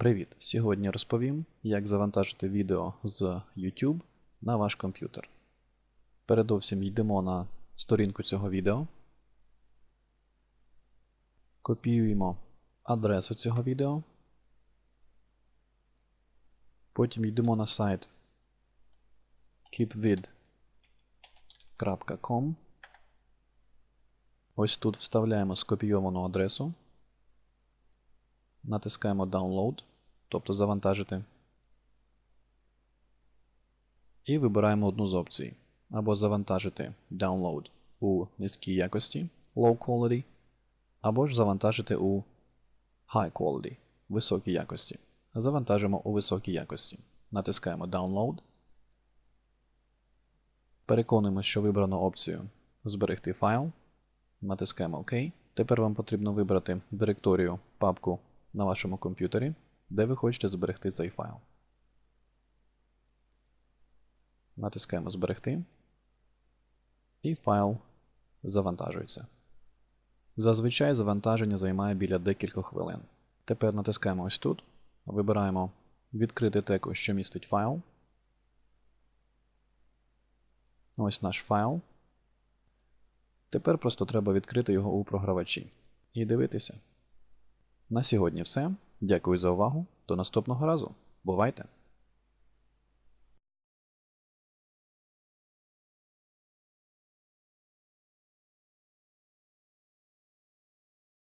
Привіт! Сьогодні розповім, як завантажити відео з YouTube на ваш комп'ютер. Передовсім йдемо на сторінку цього відео, копіюємо адресу цього відео, потім йдемо на сайт keepvid.com. Ось тут вставляємо скопійовану адресу. Натискаємо Download, тобто завантажити. І вибираємо одну з опцій. Або завантажити Download у низькій якості Low Quality, або ж завантажити у High Quality високій якості. Завантажимо у високій якості. Натискаємо Download. Переконуємо, що вибрано опцію Зберегти файл. Натискаємо ОК. Тепер вам потрібно вибрати директорію папку на вашому комп'ютері, де ви хочете зберегти цей файл. Натискаємо Зберегти. І файл завантажується. Зазвичай завантаження займає біля декількох хвилин. Тепер натискаємо ось тут. Вибираємо Відкрити теку, що містить файл. Ось наш файл. Тепер просто треба відкрити його у програвачі і дивитися. На сьогодні все. Дякую за увагу. До наступного разу. Бувайте!